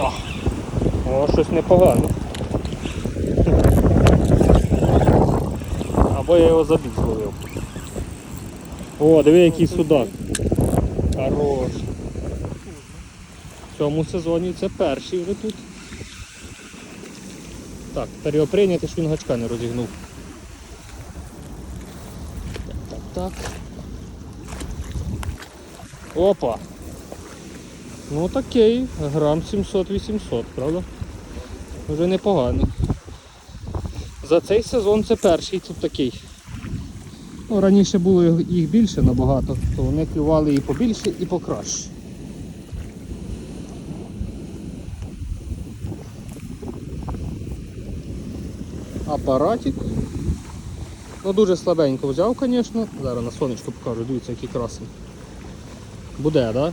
О, щось непогано. Або я його забіг зловив. О, диви, який судак. Хорош. В цьому сезоні це перший вже тут. Так, тепер його прийняти, що він гачка не розігнув. Так, так, так. Опа! Ну такий, грам 700-800, правда? Вже непоганий. За цей сезон це перший тут такий. Ну, раніше було їх більше набагато, то вони клювали і побільше, і покраще. Апаратик. Ну дуже слабенько взяв, звісно. Зараз на сонечку покажу, дивіться, який красний. Буде, так? Да?